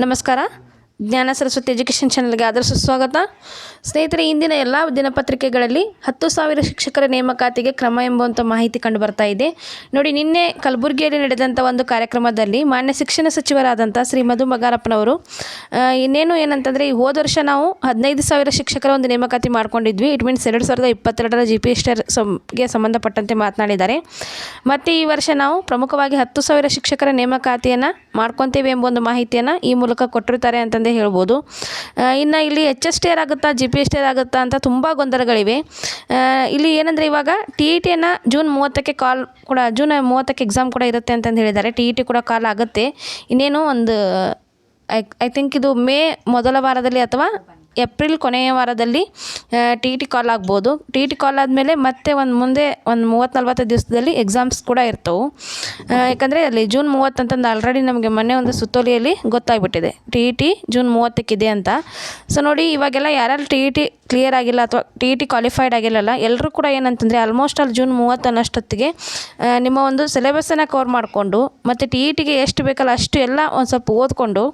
ನಮಸ್ಕಾರ. ಜ್ಞಾನ ಸರಸ್ವತಿ ಎಜುಕೇಷನ್ ಚಾನಲ್ಗೆ ಆದರ ಸುಸ್ವಾಗತ ಸ್ನೇಹಿತರೆ, ಇಂದಿನ ಎಲ್ಲ ದಿನಪತ್ರಿಕೆಗಳಲ್ಲಿ ಹತ್ತು ಸಾವಿರ ಶಿಕ್ಷಕರ ನೇಮಕಾತಿಗೆ ಕ್ರಮ ಎಂಬುವಂಥ ಮಾಹಿತಿ ಕಂಡು ಬರ್ತಾ ಇದೆ. ನೋಡಿ, ನಿನ್ನೆ ಕಲಬುರಗಿಯಲ್ಲಿ ನಡೆದಂಥ ಒಂದು ಕಾರ್ಯಕ್ರಮದಲ್ಲಿ ಮಾನ್ಯ ಶಿಕ್ಷಣ ಸಚಿವರಾದಂಥ ಶ್ರೀ ಮಧು ಮಗಾರಪ್ಪನವರು ಇನ್ನೇನು ಏನಂತಂದರೆ, ಈ ಹೋದ ವರ್ಷ ನಾವು ಹದಿನೈದು ಸಾವಿರ ಶಿಕ್ಷಕರ ಒಂದು ನೇಮಕಾತಿ ಮಾಡ್ಕೊಂಡಿದ್ವಿ. ಇಟ್ ಮೀನ್ಸ್ ಎರಡು ಸಾವಿರದ ಇಪ್ಪತ್ತೆರಡರ ಜಿ ಪಿ ಎಸ್ಟರ್ಗೆ ಸಂಬಂಧಪಟ್ಟಂತೆ ಮಾತನಾಡಿದ್ದಾರೆ. ಮತ್ತು ಈ ವರ್ಷ ನಾವು ಪ್ರಮುಖವಾಗಿ ಹತ್ತು ಸಾವಿರ ಶಿಕ್ಷಕರ ನೇಮಕಾತಿಯನ್ನು ಮಾಡ್ಕೊತೇವೆ ಎಂಬ ಒಂದು ಮಾಹಿತಿಯನ್ನು ಈ ಮೂಲಕ ಕೊಟ್ಟಿರ್ತಾರೆ ಅಂತಂದೇ ಹೇಳ್ಬೋದು. ಇನ್ನು ಇಲ್ಲಿ ಎಚ್ ಎಸ್ ಟಿ ಆರ್ ಆಗುತ್ತಾ G P S T R ಆಗುತ್ತಾ ಅಂತ ತುಂಬ ಗೊಂದಲಗಳಿವೆ. ಇಲ್ಲಿ ಏನಂದರೆ ಇವಾಗ ಟಿ ಇ ಟಿಯನ್ನು ಜೂನ್ ಮೂವತ್ತಕ್ಕೆ ಕಾಲ್ ಕೂಡ ಜೂನ್ ಮೂವತ್ತಕ್ಕೆ ಎಕ್ಸಾಮ್ ಕೂಡ ಇರುತ್ತೆ ಅಂತಂದು ಹೇಳಿದ್ದಾರೆ. ಟಿ ಇ ಟಿ ಕೂಡ ಕಾಲ್ ಆಗುತ್ತೆ. ಇನ್ನೇನು ಒಂದು ಐ ಐ ಥಿಂಕ್ ಇದು ಮೇ ಮೊದಲ ವಾರದಲ್ಲಿ ಅಥವಾ ಏಪ್ರಿಲ್ ಕೊನೆಯ ವಾರದಲ್ಲಿ ಟಿ ಟಿ ಕಾಲ್ ಆಗ್ಬೋದು. ಟಿ ಟಿ ಕಾಲ್ ಆದಮೇಲೆ ಮತ್ತೆ ಒಂದು ಮುಂದೆ ಒಂದು ಮೂವತ್ತು ನಲ್ವತ್ತು ದಿವಸದಲ್ಲಿ ಎಕ್ಸಾಮ್ಸ್ ಕೂಡ ಇರ್ತವೆ. ಯಾಕಂದರೆ ಅಲ್ಲಿ ಜೂನ್ ಮೂವತ್ತಂತಂದು ಆಲ್ರೆಡಿ ನಮಗೆ ಮೊನ್ನೆ ಒಂದು ಸುತ್ತೋಲೆಯಲ್ಲಿ ಗೊತ್ತಾಗ್ಬಿಟ್ಟಿದೆ. ಟಿ ಇ ಟಿ ಜೂನ್ ಮೂವತ್ತಕ್ಕಿದೆ ಅಂತ. ಸೊ ನೋಡಿ, ಇವಾಗೆಲ್ಲ ಯಾರ್ಯಾರು ಟಿ ಇ ಟಿ ಕ್ಲಿಯರ್ ಆಗಿಲ್ಲ ಅಥವಾ ಟಿ ಇ ಟಿ ಕ್ವಾಲಿಫೈಡ್ ಆಗಿಲ್ಲಲ್ಲ ಎಲ್ಲರೂ ಕೂಡ ಏನಂತಂದರೆ ಆಲ್ಮೋಸ್ಟ್ ಅಲ್ಲಿ ಜೂನ್ ಮೂವತ್ತನ್ನಷ್ಟೊತ್ತಿಗೆ ನಿಮ್ಮ ಒಂದು ಸಿಲೆಬಸ್ಸನ್ನು ಕವರ್ ಮಾಡಿಕೊಂಡು, ಮತ್ತು ಟಿ ಇ ಟಿಗೆ ಎಷ್ಟು ಬೇಕಲ್ಲ ಅಷ್ಟು ಎಲ್ಲ ಒಂದು ಸ್ವಲ್ಪ ಓದ್ಕೊಂಡು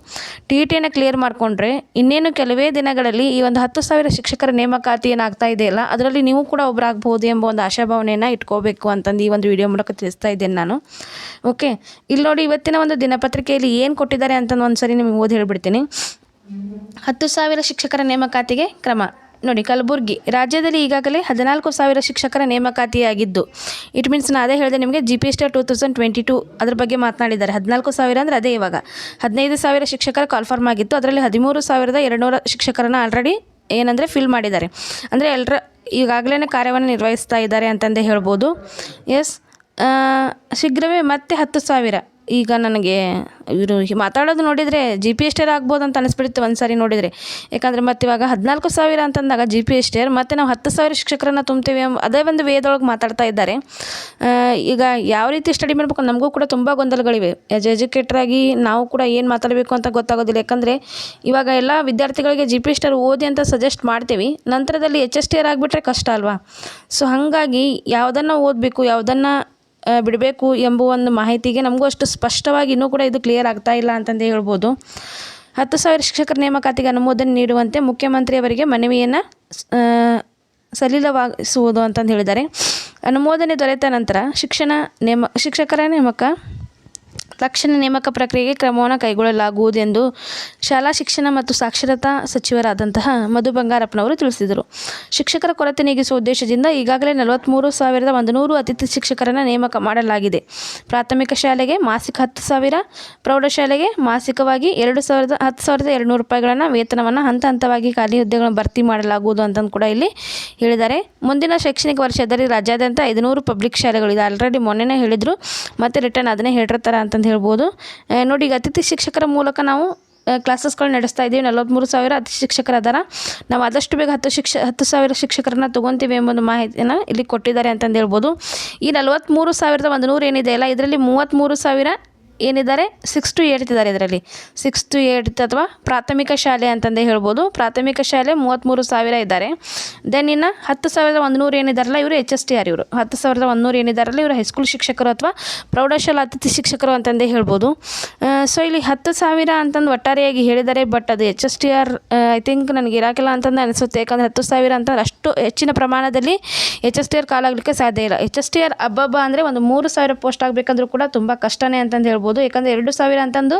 ಟಿ ಇ ಟಿಯನ್ನು ಕ್ಲಿಯರ್ ಮಾಡಿಕೊಂಡ್ರೆ ಇನ್ನೇನು ಕೆಲವೇ ದಿನಗಳಲ್ಲಿ ಈ ಒಂದು ಹತ್ತು ಸಾವಿರ ಶಿಕ್ಷಕರ ನೇಮಕಾತಿ ಏನಾಗ್ತಾ ಇದೆಯಲ್ಲ ಅದರಲ್ಲಿ ನೀವು ಕೂಡ ಒಬ್ಬರಾಗಬಹುದು ಎಂಬ ಒಂದು ಆಶಾಭಾವನೆಯನ್ನು ಇಟ್ಕೋಬೇಕು ಅಂತಂದು ಈ ಒಂದು ವಿಡಿಯೋ ಮೂಲಕ ತಿಳಿಸ್ತಾ ಇದ್ದೇನೆ ನಾನು. ಓಕೆ ಇಲ್ಲಿ ನೋಡಿ ಇವತ್ತಿನ ಒಂದು ದಿನಪತ್ರಿಕೆಯಲ್ಲಿ ಏನು ಕೊಟ್ಟಿದ್ದಾರೆ ಅಂತಂದು ಒಂದು ಸರಿ ನಿಮಗೆ ಓದಿ ಹೇಳ್ಬಿಡ್ತೀನಿ. ಹತ್ತು ಸಾವಿರ ಶಿಕ್ಷಕರ ನೇಮಕಾತಿಗೆ ಕ್ರಮ. ನೋಡಿ, ಕಲಬುರ್ಗಿ. ರಾಜ್ಯದಲ್ಲಿ ಈಗಾಗಲೇ ಹದಿನಾಲ್ಕು ಸಾವಿರ ಶಿಕ್ಷಕರ ನೇಮಕಾತಿಯಾಗಿದ್ದು. ಇಟ್ ಮೀನ್ಸ್ ನಾನು ಅದೇ ಹೇಳಿದೆ ನಿಮಗೆ G P S T two thousand twenty two ಅದ್ರ ಬಗ್ಗೆ ಮಾತನಾಡಿದ್ದಾರೆ. ಹದಿನಾಲ್ಕು ಸಾವಿರ ಅಂದರೆ ಅದೇ ಇವಾಗ. ಹದಿನೈದು ಸಾವಿರ ಶಿಕ್ಷಕರ ಕಾಲ್ಫಾರ್ಮ್ ಆಗಿತ್ತು. ಅದರಲ್ಲಿ ಹದಿಮೂರು ಸಾವಿರದ ಎರಡುನೂರ ಶಿಕ್ಷಕರನ್ನು ಆಲ್ರೆಡಿ ಏನಂದರೆ ಫಿಲ್ ಮಾಡಿದ್ದಾರೆ. ಅಂದರೆ ಎಲ್ಲರ ಈಗಾಗಲೇ ಕಾರ್ಯವನ್ನು ನಿರ್ವಹಿಸ್ತಾ ಇದ್ದಾರೆ ಅಂತಂದೇ ಹೇಳ್ಬೋದು. ಎಸ್ ಶೀಘ್ರವೇ ಮತ್ತೆ ಹತ್ತು ಸಾವಿರ. ಈಗ ನನಗೆ ಇವರು ಮಾತಾಡೋದು ನೋಡಿದರೆ ಜಿ ಪಿ ಎಸ್ ಟಿ ಆಗ್ಬೋದು ಅಂತ ಅನಿಸ್ಬಿಡುತ್ತೆ ಒಂದು ಸಾರಿ ನೋಡಿದರೆ. ಯಾಕಂದರೆ ಮತ್ತೆ ಇವಾಗ ಹದಿನಾಲ್ಕು ಸಾವಿರ ಅಂತಂದಾಗ ಜಿ ಪಿ ಆರ್ ಮತ್ತು ನಾವು ಹತ್ತು ಸಾವಿರ ಶಿಕ್ಷಕರನ್ನು ತುಂಬ್ತೀವಿ ಅದೇ ಒಂದು ವೇದೊಳಗೆ ಮಾತಾಡ್ತಾ ಇದ್ದಾರೆ. ಈಗ ಯಾವ ರೀತಿ ಸ್ಟಡಿ ಮಾಡಬೇಕು ನಮಗೂ ಕೂಡ ತುಂಬ ಗೊಂದಲಗಳಿವೆ. ಆ್ಯಸ್ ಎಜುಕೇಟ್ರಾಗಿ ನಾವು ಕೂಡ ಏನು ಮಾತಾಡಬೇಕು ಅಂತ ಗೊತ್ತಾಗೋದಿಲ್ಲ. ಯಾಕಂದರೆ ಇವಾಗ ಎಲ್ಲ ವಿದ್ಯಾರ್ಥಿಗಳಿಗೆ ಜಿ ಪಿ ಎಸ್ಟೇರ್ ಓದಿ ಅಂತ ಸಜೆಸ್ಟ್ ಮಾಡ್ತೀವಿ. ನಂತರದಲ್ಲಿ ಎಚ್ ಎಸ್ ಟಿ ಆರ್ ಆಗಿಬಿಟ್ರೆ ಕಷ್ಟ ಅಲ್ವಾ? ಸೊ ಹಾಗಾಗಿ ಯಾವುದನ್ನು ಓದಬೇಕು, ಯಾವುದನ್ನು ಬಿಡಬೇಕು ಎಂಬ ಒಂದು ಮಾಹಿತಿಗೆ ನಮಗೂ ಅಷ್ಟು ಸ್ಪಷ್ಟವಾಗಿ ಇನ್ನೂ ಕೂಡ ಇದು ಕ್ಲಿಯರ್ ಆಗ್ತಾ ಇಲ್ಲ ಅಂತಂದು ಹೇಳ್ಬೋದು. ಹತ್ತು ಸಾವಿರ ಶಿಕ್ಷಕರ ನೇಮಕಾತಿಗೆ ಅನುಮೋದನೆ ನೀಡುವಂತೆ ಮುಖ್ಯಮಂತ್ರಿಯವರಿಗೆ ಮನವಿಯನ್ನು ಸಲೀಲವಾಗಿಸುವುದು ಅಂತಂದು ಹೇಳಿದ್ದಾರೆ. ಅನುಮೋದನೆ ದೊರೆತ ನಂತರ ಶಿಕ್ಷಣ ನೇಮ, ಶಿಕ್ಷಕರ ನೇಮಕ ತಕ್ಷಣ ನೇಮಕ ಪ್ರಕ್ರಿಯೆಗೆ ಕ್ರಮವನ್ನು ಕೈಗೊಳ್ಳಲಾಗುವುದು ಎಂದು ಶಾಲಾ ಶಿಕ್ಷಣ ಮತ್ತು ಸಾಕ್ಷರತಾ ಸಚಿವರಾದಂತಹ ಮಧು ಬಂಗಾರಪ್ಪನವರು ತಿಳಿಸಿದರು. ಶಿಕ್ಷಕರ ಕೊರತೆ ನೀಗಿಸುವ ಉದ್ದೇಶದಿಂದ ಈಗಾಗಲೇ ನಲವತ್ತ್ಮೂರು ಸಾವಿರದ ಒಂದು ನೂರು ಅತಿಥಿ ಶಿಕ್ಷಕರನ್ನು ನೇಮಕ ಮಾಡಲಾಗಿದೆ. ಪ್ರಾಥಮಿಕ ಶಾಲೆಗೆ ಮಾಸಿಕ ಹತ್ತು ಸಾವಿರ ಪ್ರೌಢಶಾಲೆಗೆ ಮಾಸಿಕವಾಗಿ ಎರಡು ಸಾವಿರದ, ಹತ್ತು ಸಾವಿರದ ಎರಡುನೂರು ರೂಪಾಯಿಗಳನ್ನು ವೇತನವನ್ನು ಹಂತ ಹಂತವಾಗಿ ಖಾಲಿ ಹುದ್ದೆಗಳನ್ನು ಭರ್ತಿ ಮಾಡಲಾಗುವುದು ಅಂತಂದು ಕೂಡ ಇಲ್ಲಿ ಹೇಳಿದ್ದಾರೆ. ಮುಂದಿನ ಶೈಕ್ಷಣಿಕ ವರ್ಷದಲ್ಲಿ ರಾಜ್ಯಾದ್ಯಂತ ಐದುನೂರು ಪಬ್ಲಿಕ್ ಶಾಲೆಗಳಿದೆ. ಆಲ್ರೆಡಿ ಮೊನ್ನೆನೇ ಹೇಳಿದರು, ಮತ್ತು ರಿಟರ್ನ್ ಅದನ್ನೇ ಹೇಳಿರ್ತಾರೆ ಅಂತಂದು ಹೇಳ್ಬೋದು. ನೋಡಿ, ಈಗ ಅತಿಥಿ ಶಿಕ್ಷಕರ ಮೂಲಕ ನಾವು ಕ್ಲಾಸಸ್ಗಳು ನಡೆಸ್ತಾ ಇದ್ದೀವಿ. ನಲವತ್ತ್ಮೂರು ಸಾವಿರ ಅತಿಥಿ ಶಿಕ್ಷಕರ ಅದಾರ ನಾವು ಆದಷ್ಟು ಬೇಗ ಹತ್ತು ಶಿಕ್ಷ, ಹತ್ತು ಸಾವಿರ ಶಿಕ್ಷಕರನ್ನ ತೊಗೊತೀವಿ ಒಂದು ಮಾಹಿತಿಯನ್ನು ಇಲ್ಲಿ ಕೊಟ್ಟಿದ್ದಾರೆ ಅಂತಂದು ಹೇಳ್ಬೋದು. ಈ ನಲವತ್ತ್ಮೂರು ಸಾವಿರದ ಒಂದು ನೂರು ಏನಿದೆ ಅಲ್ಲ, ಇದರಲ್ಲಿ ಮೂವತ್ತ್ಮೂರು ಸಾವಿರ ಏನಿದ್ದಾರೆ? ಸಿಕ್ಸ್ ಟು ಏಯ್ಟ್ ಇದ್ದಾರೆ ಇದರಲ್ಲಿ. ಸಿಕ್ಸ್ ಟು ಏಯ್ಟ್ ಅಥವಾ ಪ್ರಾಥಮಿಕ ಶಾಲೆ ಅಂತಂದೇ ಹೇಳ್ಬೋದು. ಪ್ರಾಥಮಿಕ ಶಾಲೆ ಮೂವತ್ತ್ಮೂರು ಸಾವಿರ ಇದ್ದಾರೆ. ದೆನ್ ಇನ್ನು ಹತ್ತು ಸಾವಿರದ ಒಂದು ನೂರು ಏನಿದಾರಲ್ಲ, ಇವರು ಎಚ್ ಎಸ್ ಟಿ ಆರ್ ಇವರು? ಹತ್ತು ಸಾವಿರದ ಒಂದು ನೂರು ಏನಿದಾರಲ್ಲ, ಇವರು ಹೈಸ್ಕೂಲ್ ಶಿಕ್ಷಕರು ಅಥವಾ ಪ್ರೌಢಶಾಲಾ ಅತಿಥಿ ಶಿಕ್ಷಕರು ಅಂತಂದೇ ಹೇಳ್ಬೋದು. ಸೊ ಇಲ್ಲಿ ಹತ್ತು ಸಾವಿರ ಅಂತಂದು ಒಟ್ಟಾರೆಯಾಗಿ ಹೇಳಿದ್ದಾರೆ ಬಟ್ ಅದು H S T R I think ನನಗೆ ಇರಾಕಿಲ್ಲ ಅಂತಂದು ಅನಿಸುತ್ತೆ. ಯಾಕಂದರೆ ಹತ್ತು ಸಾವಿರ ಅಂತಂದ್ರೆ ಅಷ್ಟು ಹೆಚ್ಚಿನ ಪ್ರಮಾಣದಲ್ಲಿ ಎಚ್ ಎಸ್ ಟಿ ಆರ್ ಕಾಲಾಗಲಿಕ್ಕೆ ಸಾಧ್ಯ ಇಲ್ಲ. ಎಚ್ ಎಸ್ ಟಿ ಆರ್ ಅಬ್ಬಬ್ಬ ಅಂದರೆ ಒಂದು ಮೂರು ಸಾವಿರ ಪೋಸ್ಟ್ ಆಗಬೇಕಂದ್ರೂ ಕೂಡ ತುಂಬ ಕಷ್ಟನೇ ಅಂತಂದು ಹೇಳ್ಬೋದು. ಯಾಕಂದರೆ ಎರಡು ಸಾವಿರ ಅಂತಂದು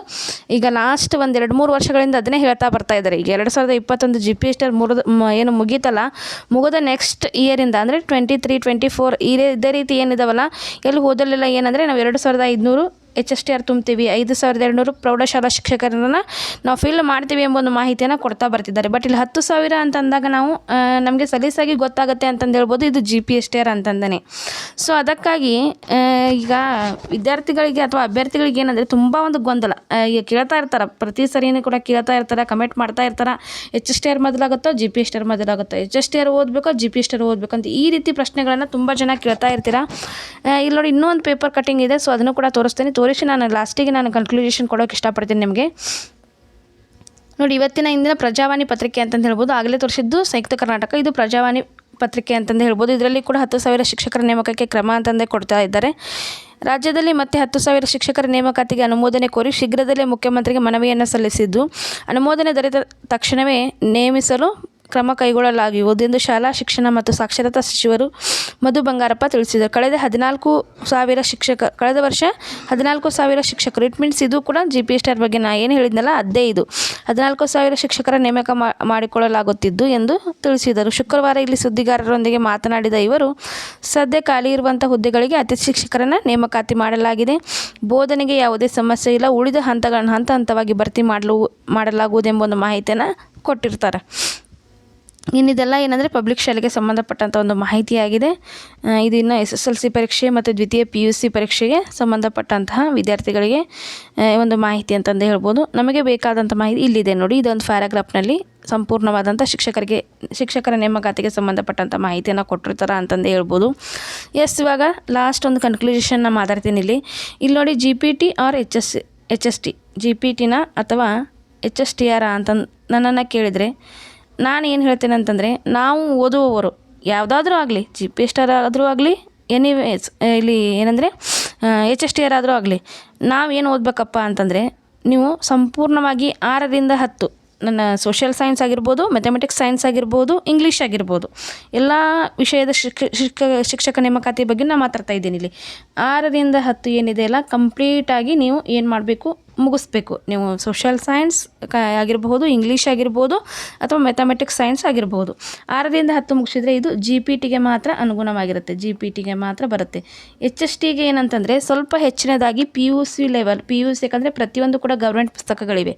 ಈಗ ಲಾಸ್ಟ್ ಒಂದು ಎರಡು ಮೂರು ವರ್ಷಗಳಿಂದ ಅದನ್ನೇ ಹೇಳ್ತಾ ಬರ್ತಾ ಇದ್ದಾರೆ. ಈಗ ಎರಡು ಸಾವಿರದ ಇಪ್ಪತ್ತೊಂದು ಜಿ ಪಿ ಎಸ್ಟರ್ ಆರ್ ಮುರಿದ ಏನು ಮುಗೀತಲ್ಲ, ಮುಗಿದ ನೆಕ್ಸ್ಟ್ ಇಯರಿಂದ ಅಂದರೆ ಟ್ವೆಂಟಿ ತ್ರೀ ಟ್ವೆಂಟಿ ಫೋರ್ ಇದೇ ಇದೇ ರೀತಿ ಏನಿದಾವಲ್ಲ, ಎಲ್ಲಿ ಹೋದಲ್ಲೆಲ್ಲ ಏನಂದರೆ ನಾವು ಎರಡು ಸಾವಿರದ ಐದುನೂರು ಎಚ್ ಎಸ್ ಟಿ ಆರ್ ತುಂಬ್ತೀವಿ ಐದು ಸಾವಿರದ ಎರಡುನೂರು ಪ್ರೌಢಶಾಲಾ ಶಿಕ್ಷಕರನ್ನು ನಾವು ಫಿಲ್ ಮಾಡ್ತೀವಿ ಎಂಬ ಒಂದು ಮಾಹಿತಿಯನ್ನು ಕೊಡ್ತಾ ಬರ್ತಿದ್ದಾರೆ. ಬಟ್ ಇಲ್ಲಿ ಹತ್ತು ಸಾವಿರ ಅಂತಂದಾಗ ನಾವು ನಮಗೆ ಸಲೀಸಾಗಿ ಗೊತ್ತಾಗುತ್ತೆ ಅಂತಂದು ಹೇಳ್ಬೋದು. ಇದು G P S T R ಅಂತಂದೇ so, ಅದಕ್ಕಾಗಿ ಈಗ ವಿದ್ಯಾರ್ಥಿಗಳಿಗೆ ಅಥವಾ ಅಭ್ಯರ್ಥಿಗಳಿಗೆ ಏನಂದರೆ ತುಂಬ ಒಂದು ಗೊಂದಲ. ಕೇಳ್ತಾ ಇರ್ತಾರೆ, ಪ್ರತಿ ಸರಿಯೂ ಕೂಡ ಕೇಳ್ತಾ ಇರ್ತಾರೆ, ಕಮೆಂಟ್ ಮಾಡ್ತಾ ಇರ್ತಾರೆ, H S T R ಮೊದಲಾಗುತ್ತೋ, G P S T R ಮೊದಲಾಗುತ್ತೋ, H S T R ಓದಬೇಕೋ, G P S T R ಓದಬೇಕು ಅಂತ ಈ ರೀತಿ ಪ್ರಶ್ನೆಗಳನ್ನು ತುಂಬ ಜನ ಕೇಳ್ತಾ ಇರ್ತೀರಾ. ಇಲ್ಲಿ ನೋಡಿ ಇನ್ನೂ ಪೇಪರ್ ಕಟ್ಟಿಂಗ್ ಇದೆ, ಸೊ ಅದನ್ನು ಕೂಡ ತೋರಿಸ್ತೀನಿ. ತೋರಿಸಿ ನಾನು ಲಾಸ್ಟಿಗೆ ನಾನು ಕನ್ಕ್ಲೂಷನ್ ಕೊಡೋಕೆ ಇಷ್ಟಪಡ್ತೀನಿ ನಿಮಗೆ. ನೋಡಿ, ಇವತ್ತಿನ ಇಂದಿನ ಪ್ರಜಾವಾಣಿ ಪತ್ರಿಕೆ ಅಂತಂದು ಹೇಳ್ಬೋದು. ಆಗಲೇ ತೋರಿಸಿದ್ದು ಸಂಯುಕ್ತ ಕರ್ನಾಟಕ. ಇದು ಪ್ರಜಾವಾಣಿ ಪತ್ರಿಕೆ ಅಂತಂದು ಹೇಳ್ಬೋದು. ಇದರಲ್ಲಿ ಕೂಡ ಹತ್ತು ಸಾವಿರ ಶಿಕ್ಷಕರ ನೇಮಕಕ್ಕೆ ಕ್ರಮ ಅಂತಂದೇ ಕೊಡ್ತಾ ಇದ್ದಾರೆ. ರಾಜ್ಯದಲ್ಲಿ ಮತ್ತೆ ಹತ್ತು ಸಾವಿರ ಶಿಕ್ಷಕರ ನೇಮಕಾತಿಗೆ ಅನುಮೋದನೆ ಕೋರಿ ಶೀಘ್ರದಲ್ಲೇ ಮುಖ್ಯಮಂತ್ರಿಗೆ ಮನವಿಯನ್ನು ಸಲ್ಲಿಸಿದ್ದು. ಅನುಮೋದನೆ ದೊರೆತ ತಕ್ಷಣವೇ ನೇಮಿಸಲು ಕ್ರಮ ಕೈಗೊಳ್ಳಲಾಗುವುದು ಎಂದು ಶಾಲಾ ಶಿಕ್ಷಣ ಮತ್ತು ಸಾಕ್ಷರತಾ ಸಚಿವರು ಮಧು ಬಂಗಾರಪ್ಪ ತಿಳಿಸಿದರು. ಕಳೆದ ಹದಿನಾಲ್ಕು ಸಾವಿರ ಶಿಕ್ಷಕ, ಕಳೆದ ವರ್ಷ ಹದಿನಾಲ್ಕು ಸಾವಿರ ಶಿಕ್ಷಕರು, ಇಟ್ ಮೀನ್ಸ್ ಇದು ಕೂಡ ಜಿ ಪಿ ಎಸ್ ಬಗ್ಗೆ ನಾ ಏನು ಹೇಳಿದ್ನಲ್ಲ ಅದೇ ಇದು. ಹದಿನಾಲ್ಕು ಸಾವಿರ ಶಿಕ್ಷಕರ ನೇಮಕ ಮಾಡಿಕೊಳ್ಳಲಾಗುತ್ತಿದ್ದು ಎಂದು ತಿಳಿಸಿದರು. ಶುಕ್ರವಾರ ಇಲ್ಲಿ ಸುದ್ದಿಗಾರರೊಂದಿಗೆ ಮಾತನಾಡಿದ ಇವರು, ಸದ್ಯ ಖಾಲಿ ಇರುವಂಥ ಹುದ್ದೆಗಳಿಗೆ ಅತಿಥಿ ಶಿಕ್ಷಕರನ್ನು ನೇಮಕಾತಿ ಮಾಡಲಾಗಿದೆ. ಬೋಧನೆಗೆ ಯಾವುದೇ ಸಮಸ್ಯೆ ಇಲ್ಲ. ಉಳಿದ ಹಂತಗಳನ್ನು ಹಂತ ಹಂತವಾಗಿ ಭರ್ತಿ ಮಾಡಲು ಮಾಡಲಾಗುವುದೆಂಬ ಒಂದು ಮಾಹಿತಿಯನ್ನು ಕೊಟ್ಟಿರ್ತಾರೆ. ಇನ್ನಿದೆಲ್ಲ ಏನಂದರೆ ಪಬ್ಲಿಕ್ ಶಾಲೆಗೆ ಸಂಬಂಧಪಟ್ಟಂಥ ಒಂದು ಮಾಹಿತಿಯಾಗಿದೆ ಇದು ಇನ್ನು ಎಸ್ ಎಸ್ ಎಲ್ ಸಿ ಪರೀಕ್ಷೆ ಮತ್ತು ದ್ವಿತೀಯ ಪಿ ಯು ಸಿ ಪರೀಕ್ಷೆಗೆ ಸಂಬಂಧಪಟ್ಟಂತಹ ವಿದ್ಯಾರ್ಥಿಗಳಿಗೆ ಒಂದು ಮಾಹಿತಿ ಅಂತಂದು ಹೇಳ್ಬೋದು. ನಮಗೆ ಬೇಕಾದಂಥ ಮಾಹಿತಿ ಇಲ್ಲಿದೆ ನೋಡಿ. ಇದೊಂದು ಪ್ಯಾರಾಗ್ರಾಫ್ನಲ್ಲಿ ಸಂಪೂರ್ಣವಾದಂಥ ಶಿಕ್ಷಕರಿಗೆ, ಶಿಕ್ಷಕರ ನೇಮಕಾತಿಗೆ ಸಂಬಂಧಪಟ್ಟಂಥ ಮಾಹಿತಿಯನ್ನು ಕೊಟ್ಟಿರ್ತಾರೆ ಅಂತಂದು ಹೇಳ್ಬೋದು. ಎಸ್, ಇವಾಗ ಲಾಸ್ಟ್ ಒಂದು ಕನ್ಕ್ಲೂಷನ್ ನಾನು ಮಾತಾಡ್ತೀನಿ ಇಲ್ಲಿ. ಇಲ್ಲಿ ನೋಡಿ G P T R H S H S T G P ಟಿನ ಅಥವಾ ಎಚ್ ಎಸ್ ಟಿ ಆರ್ ಅಂತ ನನ್ನನ್ನು ಕೇಳಿದರೆ ನಾನು ಏನು ಹೇಳ್ತೇನೆ ಅಂತಂದರೆ, ನಾವು ಓದುವವರು, ಯಾವುದಾದ್ರೂ ಆಗಲಿ G P S T R ಆದರೂ ಆಗಲಿ ಎನಿವೇಸ್ ಇಲ್ಲಿ ಏನಂದರೆ ಎಚ್ ಎಸ್ ಟಿ ಆರ್ ಆಗಲಿ ನಾವೇನು ಓದಬೇಕಪ್ಪ ಅಂತಂದರೆ, ನೀವು ಸಂಪೂರ್ಣವಾಗಿ ಆರರಿಂದ ಹತ್ತು, ನನ್ನ ಸೋಷಿಯಲ್ ಸೈನ್ಸ್ ಆಗಿರ್ಬೋದು ಮೆಥಮೆಟಿಕ್ಸ್ ಸೈನ್ಸ್ ಆಗಿರ್ಬೋದು ಇಂಗ್ಲೀಷ್ ಆಗಿರ್ಬೋದು, ಎಲ್ಲ ವಿಷಯದ ಶಿಕ್ಷ, ಶಿಕ್ಷಕ ಶಿಕ್ಷಕ ನೇಮಕಾತಿ ಬಗ್ಗೆ ನಾನು ಮಾತಾಡ್ತಾ ಇದ್ದೀನಿ ಇಲ್ಲಿ. ಆರರಿಂದ ಹತ್ತು ಏನಿದೆ ಅಲ್ಲ ಕಂಪ್ಲೀಟಾಗಿ ನೀವು ಏನು ಮಾಡಬೇಕು ಮುಗಿಸ್ಬೇಕು. ನೀವು ಸೋಷಿಯಲ್ ಸೈನ್ಸ್ ಕ ಆಗಿರಬಹುದು ಇಂಗ್ಲೀಷ್ ಆಗಿರ್ಬೋದು, ಅಥವಾ ಮೆಥಮೆಟಿಕ್ಸ್ ಸೈನ್ಸ್ ಆಗಿರ್ಬೋದು. ಆರರಿಂದ ಹತ್ತು ಮುಗಿಸಿದ್ರೆ ಇದು ಜಿ ಪಿ ಟಿಗೆ ಮಾತ್ರ ಅನುಗುಣವಾಗಿರುತ್ತೆ. ಜಿ ಪಿ ಟಿಗೆ ಮಾತ್ರ ಬರುತ್ತೆ. ಎಚ್ ಎಸ್ ಟಿಗೆ ಏನಂತಂದರೆ ಸ್ವಲ್ಪ ಹೆಚ್ಚಿನದಾಗಿ P U C level P U C ಯಾಕಂದರೆ ಪ್ರತಿಯೊಂದು ಕೂಡ ಗೌರ್ಮೆಂಟ್ ಪುಸ್ತಕಗಳಿವೆ.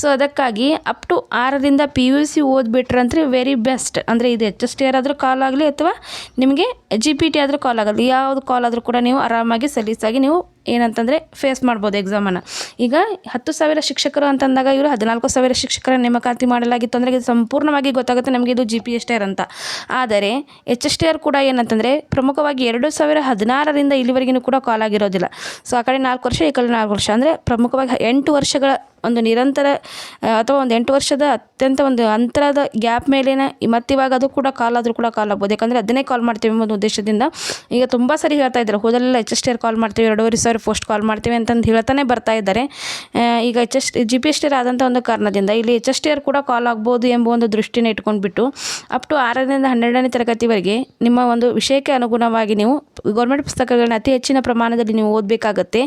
ಸೊ ಅದಕ್ಕಾಗಿ ಅಪ್ ಟು ಆರರಿಂದ ಪಿ ಯು ಸಿ ಓದ್ಬಿಟ್ರಂದ್ರೆ ವೆರಿ ಬೆಸ್ಟ್ ಅಂದರೆ ಇದು ಎಚ್ ಎಸ್ ಟಿ ಯಾರಾದರೂ ಕಾಲ್ ಆಗಲಿ ಅಥವಾ ನಿಮಗೆ ಜಿ ಪಿ ಟಿ ಆದರೂ ಕಾಲ್ ಆಗಲಿ, ಯಾವುದು ಕಾಲ್ ಆದರೂ ಕೂಡ ನೀವು ಆರಾಮಾಗಿ, ಸಲೀಸಾಗಿ ನೀವು ಏನಂತಂದರೆ ಫೇಸ್ ಮಾಡ್ಬೋದು ಎಕ್ಸಾಮನ್ನು ಈಗ ಹತ್ತು ಸಾವಿರ ಶಿಕ್ಷಕರು ಅಂತಂದಾಗ ಇವರು ಹದಿನಾಲ್ಕು ಸಾವಿರ ಶಿಕ್ಷಕರ ನೇಮಕಾತಿ ಮಾಡಲಾಗಿತ್ತು ಅಂದರೆ ಇದು ಸಂಪೂರ್ಣವಾಗಿ ಗೊತ್ತಾಗುತ್ತೆ ನಮಗೆ ಇದು ಜಿ ಪಿ ಎಸ್ ಟಿ ಅಂತ. ಆದರೆ ಎಚ್ ಎಸ್ ಟಿ ಆರ್ ಕೂಡ ಏನಂತಂದರೆ ಪ್ರಮುಖವಾಗಿ ಎರಡು ಸಾವಿರ ಹದಿನಾರರಿಂದ ಇಲ್ಲಿವರೆಗೂ ಕೂಡ ಕಾಲ್ ಆಗಿರೋದಿಲ್ಲ. ಸೊ ಆ ಕಡೆ ನಾಲ್ಕು ವರ್ಷ, ಈ ಕಡೆ ನಾಲ್ಕು ವರ್ಷ. ಅಂದರೆ ಪ್ರಮುಖವಾಗಿ ಎಂಟು ವರ್ಷಗಳ ಒಂದು ನಿರಂತರ ಅಥವಾ ಒಂದು ಎಂಟು ವರ್ಷದ ಅತ್ಯಂತ ಒಂದು ಅಂತರದ ಗ್ಯಾಪ್ ಮೇಲೇನ ಮತ್ತಿವಾಗ ಅದು ಕೂಡ ಕಾಲ್ ಆದರೂ ಕೂಡ ಕಾಲ್ ಆಗ್ಬೋದು. ಯಾಕಂದರೆ ಅದನ್ನೇ ಕಾಲ್ ಮಾಡ್ತೀವಿ ಎಂಬ ಉದ್ದೇಶದಿಂದ. ಈಗ ತುಂಬ ಸರಿ ಹೇಳ್ತಾ ಇದ್ದಾರೆ, ಹೋದಲ್ಲೆಲ್ಲ H S T R call ಮಾಡ್ತೀವಿ, ಎರಡೂವರೆ ಸಾವಿರ ಪೋಸ್ಟ್ ಕಾಲ್ ಮಾಡ್ತೀವಿ ಅಂತಂದು ಹೇಳ್ತಾನೆ ಬರ್ತಾ ಇದ್ದಾರೆ. ಈಗ H S G P S T ಆದಂಥ ಒಂದು ಕಾರಣದಿಂದ ಇಲ್ಲಿ ಎಚ್ ಎಸ್ ಟಿ ಆರ್ ಕೂಡ ಕಾಲ್ ಆಗ್ಬೋದು ಎಂಬ ಒಂದು ದೃಷ್ಟಿನ ಇಟ್ಕೊಂಡ್ಬಿಟ್ಟು ಅಪ್ ಟು ಆರರಿಂದ ಹನ್ನೆರಡನೇ ತರಗತಿವರೆಗೆ ನಿಮ್ಮ ಒಂದು ವಿಷಯಕ್ಕೆ ಅನುಗುಣವಾಗಿ ನೀವು ಗೌರ್ಮೆಂಟ್ ಪುಸ್ತಕಗಳನ್ನ ಅತಿ ಹೆಚ್ಚಿನ ಪ್ರಮಾಣದಲ್ಲಿ ನೀವು ಓದಬೇಕಾಗತ್ತೆ.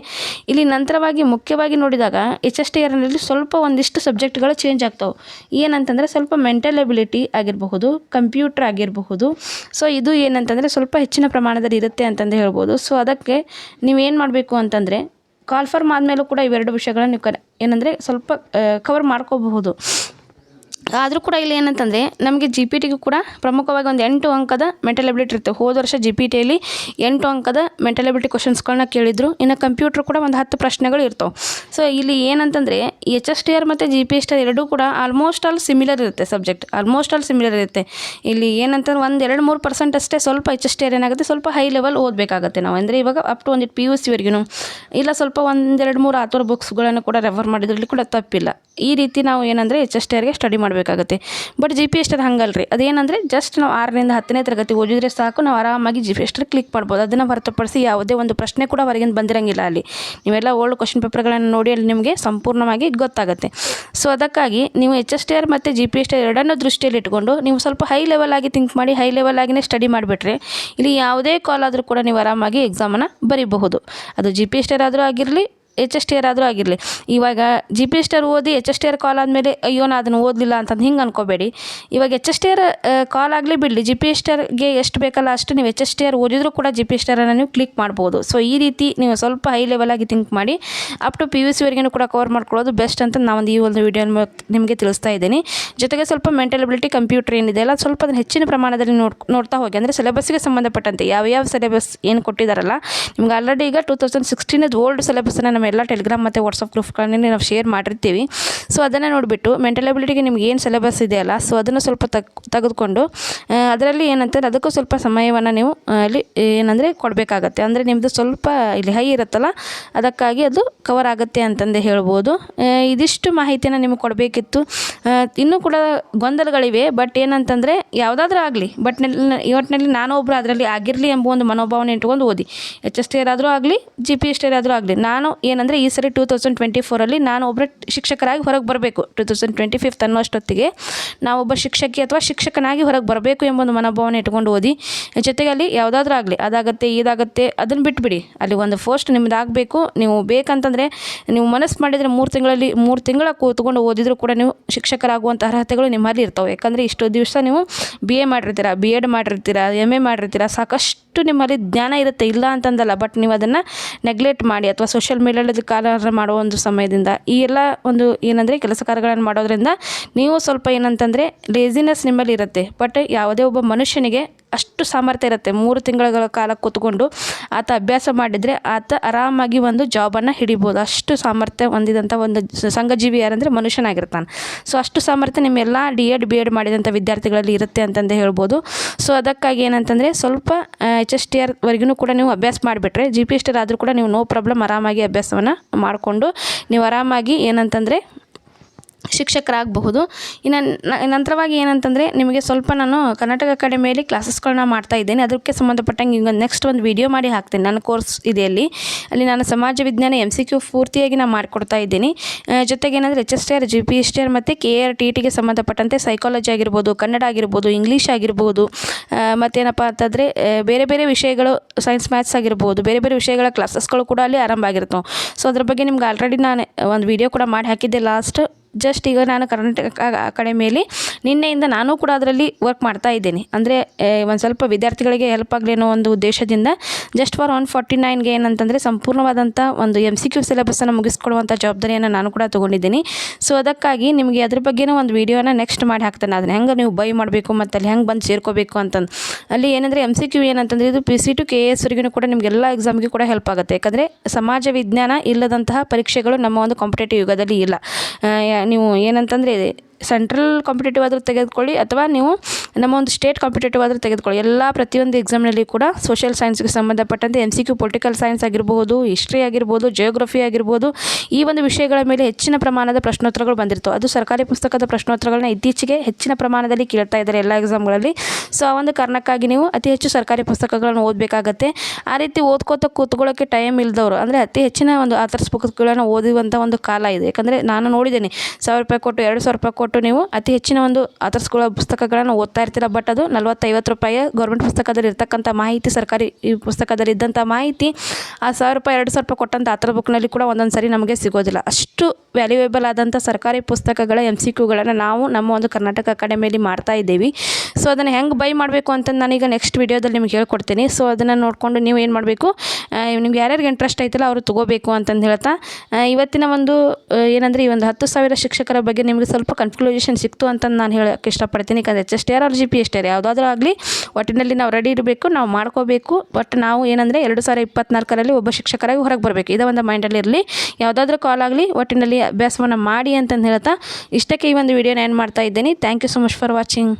ಇಲ್ಲಿ ನಂತರವಾಗಿ ಮುಖ್ಯವಾಗಿ ನೋಡಿದಾಗ ಎಚ್ ಎಸ್ ಟಿ ಆರ್ನಲ್ಲಿ ಸ್ವಲ್ಪ ಒಂದಿಷ್ಟು ಸಬ್ಜೆಕ್ಟ್ಗಳು ಚೇಂಜ್ ಆಗ್ತಾವೆ. ಏನಂತಂದರೆ ಸ್ವಲ್ಪ ಮೆಂಟಲ್ ಎಬಿಲಿಟಿ ಆಗಿರಬಹುದು ಕಂಪ್ಯೂಟರ್ ಆಗಿರಬಹುದು. ಸೊ ಇದು ಏನಂತಂದರೆ ಸ್ವಲ್ಪ ಹೆಚ್ಚಿನ ಪ್ರಮಾಣದಲ್ಲಿ ಇರುತ್ತೆ ಅಂತಂದು ಹೇಳ್ಬೋದು. ಸೊ ಅದಕ್ಕೆ ನೀವೇನು ಮಾಡಬೇಕು ಅಂತಂದರೆ ಕಾಲ್ಫರ್ಮ್ ಆದಮೇಲೂ ಕೂಡ ಇವೆರಡು ವಿಷಯಗಳನ್ನು ನೀವು ಕ ಏನಂದರೆ ಸ್ವಲ್ಪ ಕವರ್ ಮಾಡ್ಕೋಬಹುದು. ಆದರೂ ಕೂಡ ಇಲ್ಲಿ ಏನಂತಂದರೆ ನಮಗೆ ಜಿ ಪಿ ಟಿಗೂ ಕೂಡ ಪ್ರಮುಖವಾಗಿ ಒಂದು ಎಂಟು ಅಂಕದ ಮೆಂಟಲ್ ಎಬಿಲಿಟಿ ಇರುತ್ತೆ. ಹೋದ ವರ್ಷ ಜಿ ಪಿ ಟಿಯಲ್ಲಿ ಎಂಟು ಅಂಕದ ಮೆಂಟಲ್ ಎಬಿಲಿಟಿ ಕ್ವಶನ್ಸ್ಗಳನ್ನ ಕೇಳಿದ್ರು. ಇನ್ನು ಕಂಪ್ಯೂಟರ್ ಕೂಡ ಒಂದು ಹತ್ತು ಪ್ರಶ್ನೆಗಳು ಇರ್ತವೆ. ಸೊ ಇಲ್ಲಿ ಏನಂತಂದರೆ ಎಚ್ ಎಸ್ ಟಿ ಆರ್ ಮತ್ತು G P S T R ಎರಡೂ ಕೂಡ ಆಲ್ಮೋಸ್ಟ್ ಆಲ್ ಸಿಮಿಲರ್ ಇರುತ್ತೆ ಸಬ್ಜೆಕ್ಟ್ ಆಲ್ಮೋಸ್ಟ್ ಆಲ್ ಸಿಮಿಲರ್ ಇರುತ್ತೆ. ಇಲ್ಲಿ ಏನಂತಂದ್ರೆ ಒಂದು ಎರಡು ಮೂರು ಪರ್ಸೆಂಟ್ ಅಷ್ಟೇ ಸ್ವಲ್ಪ ಎಚ್ ಎಸ್ ಟಿ ಆರ್ ಏನಾಗುತ್ತೆ? ಸ್ವಲ್ಪ ಹೈ ಲೆವೆಲ್ ಓದಬೇಕಾಗುತ್ತೆ ನಾವು. ಅಂದರೆ ಇವಾಗ ಅಪ್ ಟು ಒಂದು ಪಿ ಯು ಸಿವರೆಗೂ ಇಲ್ಲ, ಸ್ವಲ್ಪ ಒಂದೆರಡು ಮೂರು ಆತರ ಬುಕ್ಸ್ಗಳನ್ನು ಕೂಡ ರೆಫರ್ ಮಾಡಿದ್ರಲ್ಲಿ ಕೂಡ ತಪ್ಪಿಲ್ಲ. ಈ ರೀತಿ ನಾವು ಏನಂದರೆ ಎಚ್ ಎಸ್ ಟಿ ಆರ್ಗೆ ಸ್ಟಡಿ ಮಾಡಬೇಕಾಗತ್ತೆ ಬಟ್ ಜಿ ಪಿ ಆರ್ ಹಂಗಲ್ರಿ. ಅದೇನಂದರೆ ಜಸ್ಟ್ ನಾವು ಆರರಿಂದ ಹತ್ತನೇ ತರಗತಿ ಓದಿದ್ರೆ ಸಾಕು, ನಾವು ಆರಾಮಾಗಿ G P S T click ಮಾಡ್ಬೋದು. ಅದನ್ನು ಹೊರತುಪಡಿಸಿ ಯಾವುದೇ ಒಂದು ಪ್ರಶ್ನೆ ಕೂಡ ಹೊರಗಿಂದ ಬಂದಿರಂಗಿಲ್ಲ ಅಲ್ಲಿ. ನೀವೆಲ್ಲ ಓಲ್ಡ್ ಕ್ವಶನ್ ಪೇಪರ್ಗಳನ್ನು ನೋಡಿ ಅಲ್ಲಿ ನಿಮಗೆ ಸಂಪೂರ್ಣವಾಗಿ ಗೊತ್ತಾಗುತ್ತೆ. ಸೊ ಅದಕ್ಕಾಗಿ ನೀವು ಎಚ್ ಎಸ್ ಟಿ ಆರ್ ಮತ್ತು G P S T R ಎರಡನ್ನೂ ದೃಷ್ಟಿಯಲ್ಲಿ ಇಟ್ಕೊಂಡು ನೀವು ಸ್ವಲ್ಪ ಹೈ ಲೆವೆಲ್ ಆಗಿ ಥಿಂಕ್ ಮಾಡಿ ಹೈ ಲೆವೆಲ್ ಆಗಿನೇ ಸ್ಟಡಿ ಮಾಡಿಬಿಟ್ರೆ ಇಲ್ಲಿ ಯಾವುದೇ ಕಾಲ್ ಆದರೂ ಕೂಡ ನೀವು ಆರಾಮಾಗಿ ಎಕ್ಸಾಮನ್ನು ಬರೀಬಹುದು. ಅದು G P S T R ಆದರೂ ಆಗಿರಲಿ ಎಚ್ ಎಸ್ ಟಿ ಆರ್ ಆದರೂ ಆಗಿರಲಿ. ಇವಾಗ G P S T R ಓದಿ H S T R call ಆದಮೇಲೆ ಅಯ್ಯೋ ನಾ ಅದನ್ನು ಓದಲಿಲ್ಲ ಅಂತಂದು ಹಿಂಗೆ ಅನ್ಕೋಬೇಡಿ. ಇವಾಗ H S T R call ಆಗಲಿ ಬಿಡಲಿ. ಜಿ ಪಿ ಎಸ್ ಟಿ ಆರ್ಗೆ ಎಷ್ಟು ಬೇಕಲ್ಲ ಅಷ್ಟು ನೀವು ಎಚ್ ಎಸ್ ಟಿ ಆರ್ ಓದಿದರೂ ಕೂಡ ಜಿ ಪಿ ಎಸ್ ಟಿ ಆರನ್ನು ನೀವು ಕ್ಲಿಕ್ ಮಾಡ್ಬೋದು. ಸೊ ಈ ರೀತಿ ನೀವು ಸ್ವಲ್ಪ ಹೈ ಲೆವೆಲ್ ಆಗಿ ಥಿಂಕ್ ಮಾಡಿ ಅಪ್ ಟು ಪಿ ಯು ಸಿವರೆಗೂ ಕೂಡ ಕವರ್ ಮಾಡ್ಕೊಳ್ಳೋದು ಬೆಸ್ಟ್ ಅಂತ ನಾವೊಂದು ಈ ಒಂದು ವಿಡಿಯೋ ನಿಮಗೆ ತಿಳಿಸ್ತಾ ಇದ್ದೀನಿ. ಜೊತೆಗೆ ಸ್ವಲ್ಪ ಮೆಂಟಲ್ ಎಬಿಲಿಟಿ ಕಂಪ್ಯೂಟರ್ ಏನಿದೆ ಅಲ್ಲ ಸ್ವಲ್ಪ ಅದನ್ನು ಹೆಚ್ಚಿನ ಪ್ರಮಾಣದಲ್ಲಿ ನೋಡ್, ನೋಡ್ತಾ ಹೋಗಿ. ಅಂದರೆ ಸಿಲೆಬಸ್ಗೆ ಸಂಬಂಧಪಟ್ಟಂತೆ ಯಾವ ಯಾವ ಸಿಲೆಬಸ್ ಏನು ಕೊಟ್ಟಿದ್ದಾರಲ್ಲ ನಿಮ್ಗೆ ಆಲ್ರೆಡಿ ಈಗ ಟೂ ತೌಸಂಡ್ ಸಿಕ್ಸ್ಟೀನದು ಓಲ್ಡ್ ಸಿಲೆಬಸ್ಸನ್ನು ನಮ್ಮ ಎಲ್ಲ ಟೆಲಿಗ್ರಾಮ್ ಮತ್ತು ವಾಟ್ಸಪ್ ಗ್ರೂಪ್ಗಳನ್ನೇ ನಾವು ಶೇರ್ ಮಾಡಿರ್ತೀವಿ. ಸೊ ಅದನ್ನು ನೋಡಿಬಿಟ್ಟು ಮೆಂಟಲ್ ಎಬಿಲಿಟಿಗೆ ನಿಮ್ಗೆ ಏನು ಸಿಲೆಬಸ್ ಇದೆಯಲ್ಲ ಸೊ ಅದನ್ನು ಸ್ವಲ್ಪ ತಗ್, ತೆಗೆದುಕೊಂಡು ಅದರಲ್ಲಿ ಏನಂತಾರೆ ಅದಕ್ಕೂ ಸ್ವಲ್ಪ ಸಮಯವನ್ನು ನೀವು ಅಲ್ಲಿ ಏನಂದರೆ ಕೊಡಬೇಕಾಗತ್ತೆ. ಅಂದರೆ ನಿಮ್ಮದು ಸ್ವಲ್ಪ ಇಲ್ಲಿ ಹೈ ಇರುತ್ತಲ್ಲ, ಅದಕ್ಕಾಗಿ ಅದು ಕವರ್ ಆಗುತ್ತೆ ಅಂತಂದೇ ಹೇಳ್ಬೋದು. ಇದಿಷ್ಟು ಮಾಹಿತಿನ ನಿಮಗೆ ಕೊಡಬೇಕಿತ್ತು. ಇನ್ನೂ ಕೂಡ ಗೊಂದಲಗಳಿವೆ ಬಟ್ ಏನಂತಂದರೆ ಯಾವುದಾದ್ರೂ ಆಗಲಿ ಬಟ್ ಇವತ್ತಿನಲ್ಲಿ ನಾನು ಒಬ್ಬರು ಅದರಲ್ಲಿ ಆಗಿರಲಿ ಎಂಬ ಒಂದು ಮನೋಭಾವನೆ ಇಟ್ಕೊಂಡು ಓದಿ. ಎಚ್ ಎಸ್ ಟಿ ಆಗಲಿ ಜಿ ಪಿ ಎಸ್ ಟಿ ಆಗಲಿ, ನಾನು ಏನಂದರೆ ಈ ಸರಿ ಟೂ ತೌಸಂಡ್ ಟ್ವೆಂಟಿ ಫೋರಲ್ಲಿ ನಾನು ಒಬ್ಬರ ಶಿಕ್ಷಕರಾಗಿ ಹೊರಗೆ ಬರಬೇಕು. ಟೂ ತೌಸಂಡ್ ಟ್ವೆಂಟಿ ಫಿಫ್ತ್ ನಾವು ಒಬ್ಬ ಶಿಕ್ಷಕಿ ಅಥವಾ ಶಿಕ್ಷಕನಾಗಿ ಹೊರಗೆ ಬರಬೇಕು ಎಂಬ ಒಂದು ಮನೋಭಾವನೆ ಇಟ್ಕೊಂಡು ಓದಿ, ಜೊತೆಗೆ ಅಲ್ಲಿ ಯಾವುದಾದ್ರೂ ಆಗಲಿ, ಅದಾಗತ್ತೆ, ಇದಾಗತ್ತೆ ಅದನ್ನು ಬಿಟ್ಬಿಡಿ. ಅಲ್ಲಿ ಒಂದು ಪೋಸ್ಟ್ ನಿಮ್ದು ಆಗಬೇಕು. ನೀವು ಬೇಕಂತಂದರೆ ನೀವು ಮನಸ್ಸು ಮಾಡಿದರೆ ಮೂರು ತಿಂಗಳಲ್ಲಿ, ಮೂರು ತಿಂಗಳ ಕೂತ್ಕೊಂಡು ಓದಿದರೂ ಕೂಡ ನೀವು ಶಿಕ್ಷಕರಾಗುವಂಥ ಅರ್ಹತೆಗಳು ನಿಮ್ಮಲ್ಲಿ ಇರ್ತವೆ. ಯಾಕಂದರೆ ಇಷ್ಟು ದಿವಸ ನೀವು ಬಿ ಎ ಮಾಡಿರ್ತೀರ ಬಿ ಎಡ್ ಮಾಡಿರ್ತೀರ ಎಂ ಎ ಮಾಡಿರ್ತೀರ, ಸಾಕಷ್ಟು ನಿಮ್ಮಲ್ಲಿ ಜ್ಞಾನ ಇರುತ್ತೆ. ಇಲ್ಲ ಅಂತಂದಲ್ಲ ಬಟ್ ನೀವು ಅದನ್ನು ನೆಗ್ಲೆಕ್ಟ್ ಮಾಡಿ ಅಥವಾ ಸೋಷಿಯಲ್ ಮೀಡಿಯಾದಲ್ಲಿ ಕಾಲ ಮಾಡುವ ಒಂದು ಸಮಯದಿಂದ ಈ ಎಲ್ಲ ಒಂದು ಏನಂದರೆ ಕೆಲಸ ಕಾರ್ಯಗಳನ್ನು ಮಾಡೋದ್ರಿಂದ ನೀವು ಸ್ವಲ್ಪ ಏನಂತಂದರೆ ಲೇಸಿನೆಸ್ ನಿಮ್ಮಲ್ಲಿ ಇರುತ್ತೆ. ಬಟ್ ಯಾವುದೇ ಒಬ್ಬ ಮನುಷ್ಯನಿಗೆ ಅಷ್ಟು ಸಾಮರ್ಥ್ಯ ಇರುತ್ತೆ. ಮೂರು ತಿಂಗಳ ಕಾಲ ಕೂತ್ಕೊಂಡು ಆತ ಅಭ್ಯಾಸ ಮಾಡಿದರೆ ಆತ ಆರಾಮಾಗಿ ಒಂದು ಜಾಬನ್ನು ಹಿಡಿಬೋದು. ಅಷ್ಟು ಸಾಮರ್ಥ್ಯ ಹೊಂದಿದಂಥ ಒಂದು ಸಂಘಜೀವಿ ಯಾರಂದರೆ ಮನುಷ್ಯನಾಗಿರ್ತಾನೆ. ಸೊ ಅಷ್ಟು ಸಾಮರ್ಥ್ಯ ನಿಮ್ಮೆಲ್ಲ ಡಿ ಎಡ್ ಬಿ ಎಡ್ ಮಾಡಿದಂಥ ವಿದ್ಯಾರ್ಥಿಗಳಲ್ಲಿ ಇರುತ್ತೆ ಅಂತಂದು ಹೇಳ್ಬೋದು. ಸೊ ಅದಕ್ಕಾಗಿ ಏನಂತಂದರೆ ಸ್ವಲ್ಪ ಎಚ್ ಎಸ್ ಟಿ ಆರ್ವರೆಗೂ ಕೂಡ ನೀವು ಅಭ್ಯಾಸ ಮಾಡಿಬಿಟ್ರೆ ಜಿ ಪಿ ಎಸ್ ಟಿ ಆದರೂ ಕೂಡ ನೀವು ನೋ ಪ್ರಾಬ್ಲಮ್ ಆರಾಮಾಗಿ ಅಭ್ಯಾಸವನ್ನು ಮಾಡಿಕೊಂಡು, ನೀವು ಆರಾಮಾಗಿ ಏನಂತಂದರೆ ಶಿಕ್ಷಕರಾಗಬಹುದು. ಇನ್ನು ನಂತರವಾಗಿ ಏನಂತಂದರೆ ನಿಮಗೆ ಸ್ವಲ್ಪ ನಾನು ಕರ್ನಾಟಕ ಅಕಾಡೆಮಿಯಲ್ಲಿ ಕ್ಲಾಸಸ್ಗಳನ್ನ ಮಾಡ್ತಾ ಇದ್ದೇನೆ. ಅದಕ್ಕೆ ಸಂಬಂಧಪಟ್ಟಂಗೆ ಈಗ ನೆಕ್ಸ್ಟ್ ಒಂದು ವಿಡಿಯೋ ಮಾಡಿ ಹಾಕ್ತೇನೆ. ನನ್ನ ಕೋರ್ಸ್ ಇದೆ ಅಲ್ಲಿ ಅಲ್ಲಿ ನಾನು ಸಮಾಜ ವಿಜ್ಞಾನ ಎಂ ಸಿ ಕ್ಯೂ ಪೂರ್ತಿಯಾಗಿ ನಾನು ಮಾಡಿಕೊಡ್ತಾ ಇದ್ದೀನಿ. ಜೊತೆಗೆ ಏನಂದರೆ H S T R G P S T R ಮತ್ತು ಕೆ ಆರ್ ಟಿ ಟಿಗೆ ಸಂಬಂಧಪಟ್ಟಂತೆ ಸೈಕಾಲಜಿ ಆಗಿರ್ಬೋದು, ಕನ್ನಡ ಆಗಿರ್ಬೋದು ಇಂಗ್ಲೀಷ್ ಆಗಿರ್ಬೋದು ಮತ್ತೇನಪ್ಪ ಅಂತಂದರೆ ಬೇರೆ ಬೇರೆ ವಿಷಯಗಳು ಸೈನ್ಸ್ ಮ್ಯಾಥ್ಸ್ ಆಗಿರ್ಬೋದು, ಬೇರೆ ಬೇರೆ ವಿಷಯಗಳ ಕ್ಲಾಸಸ್ಗಳು ಕೂಡ ಅಲ್ಲಿ ಆರಂಭ ಆಗಿರ್ತವೆ. ಸೊ ಅದ್ರ ಬಗ್ಗೆ ನಿಮ್ಗೆ ಆಲ್ರೆಡಿ ನಾನು ಒಂದು ವಿಡಿಯೋ ಕೂಡ ಮಾಡಿ ಹಾಕಿದ್ದೆ ಲಾಸ್ಟ್ ಜಸ್ಟ್ ಈಗ ನಾನು ಕರ್ನಾಟಕ ಅಕಾಡೆಮಿಯಲ್ಲಿ ನಿನ್ನೆಯಿಂದ ನಾನು ಕೂಡ ಅದರಲ್ಲಿ ವರ್ಕ್ ಮಾಡ್ತಾ ಇದ್ದೀನಿ. ಅಂದರೆ ಒಂದು ಸ್ವಲ್ಪ ವಿದ್ಯಾರ್ಥಿಗಳಿಗೆ ಹೆಲ್ಪ್ ಆಗಲಿ ಅನ್ನೋ ಒಂದು ಉದ್ದೇಶದಿಂದ ಜಸ್ಟ್ ಫಾರ್ ಒನ್ ಫಾರ್ಟಿ ನೈನ್ಗೆ ಏನಂತಂದರೆ ಸಂಪೂರ್ಣವಾದಂಥ ಒಂದು ಎಂ ಸಿ ಕ್ಯೂ ಸಿಲೆಬಸ್ಸನ್ನು ಮುಗಿಸ್ಕೊಡುವಂಥ ಜವಾಬ್ದಾರಿಯನ್ನು ನಾನು ಕೂಡ ತೊಗೊಂಡಿದ್ದೀನಿ. ಸೊ ಅದಕ್ಕಾಗಿ ನಿಮಗೆ ಅದ್ರ ಬಗ್ಗೆನೂ ಒಂದು ವೀಡಿಯೋನ ನೆಕ್ಸ್ಟ್ ಮಾಡಿ ಹಾಕ್ತಾನೆ. ಅದನ್ನ ಹೆಂಗೆ ನೀವು ಬೈ ಮಾಡಬೇಕು ಮತ್ತು ಅಲ್ಲಿ ಹೆಂಗೆ ಬಂದು ಸೇರ್ಕೋಬೇಕು ಅಂತಂದು. ಅಲ್ಲಿ ಏನಂದರೆ ಎಂ ಸಿ ಕ್ಯೂ ಏನಂತಂದರೆ ಇದು P C to K S ವರೆಗೂ ಕೂಡ ನಿಮಗೆಲ್ಲ ಎಕ್ಸಾಮ್ಗೆ ಕೂಡ ಹೆಲ್ಪ್ ಆಗುತ್ತೆ. ಯಾಕಂದರೆ ಸಮಾಜ ವಿಜ್ಞಾನ ಇಲ್ಲದಂತಹ ಪರೀಕ್ಷೆಗಳು ನಮ್ಮ ಒಂದು ಕಾಂಪಿಟೇಟಿವ್ ಯುಗದಲ್ಲಿ ಇಲ್ಲ. ನೀವು ಏನಂತಂದರೆ ಸೆಂಟ್ರಲ್ ಕಾಂಪಿಟೇಟಿವ್ ಆದರೂ ತೆಗೆದುಕೊಳ್ಳಿ ಅಥವಾ ನೀವು ನಮ್ಮ ಒಂದು ಸ್ಟೇಟ್ ಕಾಂಪಿಟೇಟಿವ್ ಆದರೂ ತೆಗೆದುಕೊಳ್ಳಿ. ಎಲ್ಲ ಪ್ರತಿಯೊಂದು ಎಕ್ಸಾಮ್ನಲ್ಲಿ ಕೂಡ ಸೋಷಿಯಲ್ ಸೈನ್ಸ್ಗೆ ಸಂಬಂಧಪಟ್ಟಂತೆ N C Q political science ಆಗಿರ್ಬೋದು ಹಿಸ್ಟ್ರಿ ಆಗಿರ್ಬೋದು ಜಿಯೋಗ್ರಫಿ ಆಗಿರ್ಬೋದು, ಈ ಒಂದು ವಿಷಯಗಳ ಮೇಲೆ ಹೆಚ್ಚಿನ ಪ್ರಮಾಣದ ಪ್ರಶ್ನೋತ್ತರಗಳು ಬಂದಿರ್ತವೆ. ಅದು ಸರ್ಕಾರಿ ಪುಸ್ತಕದ ಪ್ರಶ್ನೋತ್ತರಗಳನ್ನ ಇತ್ತೀಚೆಗೆ ಹೆಚ್ಚಿನ ಪ್ರಮಾಣದಲ್ಲಿ ಕೇಳ್ತಾ ಇದ್ದಾರೆ ಎಲ್ಲ ಎಕ್ಸಾಮ್ಗಳಲ್ಲಿ ಸೊ ಆ ಒಂದು ಕಾರಣಕ್ಕಾಗಿ ನೀವು ಅತಿ ಹೆಚ್ಚು ಸರ್ಕಾರಿ ಪುಸ್ತಕಗಳನ್ನು ಓದಬೇಕಾಗತ್ತೆ. ಆ ರೀತಿ ಓದ್ಕೋತ ಕೂತ್ಕೊಳ್ಳೋಕ್ಕೆ ಟೈಮ್ ಇಲ್ಲದವರು ಅಂದರೆ ಅತಿ ಹೆಚ್ಚಿನ ಒಂದು ಆಥರ್ಸ್ ಪುಸ್ತಕಗಳನ್ನು ಓದುವಂಥ ಒಂದು ಕಾಲ ಇದೆ. ಯಾಕಂದರೆ ನಾನು ನೋಡಿದ್ದೀನಿ, ಸಾವಿರ ರೂಪಾಯಿ ಕೊಟ್ಟು, ಎರಡು ಸಾವಿರ ರೂಪಾಯಿ ಕೊಟ್ಟು ನೀವು ಅತಿ ಹೆಚ್ಚಿನ ಒಂದು ಆತರಿಸ್ಕೊಳ್ಳೋ ಪುಸ್ತಕಗಳನ್ನು ಓದ್ತಾ ಇರ್ತೀರ. ಬಟ್ ಅದು ನಲ್ವತ್ತೈವತ್ತು ರೂಪಾಯಿ ಗೌರ್ಮೆಂಟ್ ಪುಸ್ತಕದಲ್ಲಿ ಇರ್ತಕ್ಕಂಥ ಮಾಹಿತಿ, ಸರ್ಕಾರಿ ಈ ಪುಸ್ತಕದಲ್ಲಿ ಇದ್ದಂಥ ಮಾಹಿತಿ, ಆ ಸಾವಿರ ರೂಪಾಯಿ, ಎರಡು ಸಾವಿರ ರೂಪಾಯಿ ಕೊಟ್ಟಂಥ ಆತರ ಬುಕ್ನಲ್ಲಿ ಕೂಡ ಒಂದೊಂದು ಸರಿ ನಮಗೆ ಸಿಗೋದಿಲ್ಲ. ಅಷ್ಟು ವ್ಯಾಲ್ಯೂಯೇಬಲ್ ಆದಂಥ ಸರ್ಕಾರಿ ಪುಸ್ತಕಗಳ ಎಂ ಸಿ ಕ್ಯೂಗಳನ್ನು ನಾವು ನಮ್ಮ ಒಂದು ಕರ್ನಾಟಕ ಅಕಾಡೆಮಿಯಲ್ಲಿ ಮಾಡ್ತಾ ಇದ್ದೀವಿ. ಸೊ ಅದನ್ನು ಹೆಂಗೆ ಬೈ ಮಾಡಬೇಕು ಅಂತ ನಾನೀಗ ನೆಕ್ಸ್ಟ್ ವಿಡಿಯೋದಲ್ಲಿ ನಿಮ್ಗೆ ಹೇಳ್ಕೊಡ್ತೀನಿ. ಸೊ ಅದನ್ನು ನೋಡಿಕೊಂಡು ನೀವು ಏನು ಮಾಡಬೇಕು? ನಿಮ್ಗೆ ಯಾರ್ಯಾರಿಗೆ ಇಂಟ್ರೆಸ್ಟ್ ಐತಲ್ಲ ಅವರು ತೊಗೋಬೇಕು ಅಂತಂದು ಹೇಳ್ತಾ ಇವತ್ತಿನ ಒಂದು ಏನಂದರೆ ಈ ಒಂದು ಹತ್ತು ಸಾವಿರ ಶಿಕ್ಷಕರ ಬಗ್ಗೆ ನಿಮಗೆ ಸ್ವಲ್ಪ ಕನ್ಕ್ಲೂಷನ್ ಸಿಕ್ತು ಅಂತ ನಾನು ಹೇಳೋಕ್ಕೆ ಇಷ್ಟಪಡ್ತೀನಿ. ಯಾಕಂದರೆ H S T R R G P S T R ಯಾವುದಾದ್ರೂ ಆಗಲಿ, ಒಟ್ಟಿನಲ್ಲಿ ನಾವು ರೆಡಿ ಇರಬೇಕು, ನಾವು ಮಾಡ್ಕೋಬೇಕು. ಬಟ್ ನಾವು ಏನಂದರೆ ಎರಡು ಸಾವಿರ ಇಪ್ಪತ್ನಾಲ್ಕರಲ್ಲಿ ಒಬ್ಬ ಶಿಕ್ಷಕರಾಗಿ ಹೊರಗೆ ಬರಬೇಕು. ಇದೇ ಒಂದು ಮೈಂಡಲ್ಲಿ ಇರಲಿ. ಯಾವುದಾದ್ರೂ ಕಾಲ್ ಆಗಲಿ, ಒಟ್ಟಿನಲ್ಲಿ ಅಭ್ಯಾಸವನ್ನು ಮಾಡಿ ಅಂತಂದು ಹೇಳ್ತಾ ಇಷ್ಟಕ್ಕೆ ಈ ಒಂದು ವಿಡಿಯೋನ ಏನು ಮಾಡ್ತಾ ಇದ್ದೀನಿ. Thank you so much for watching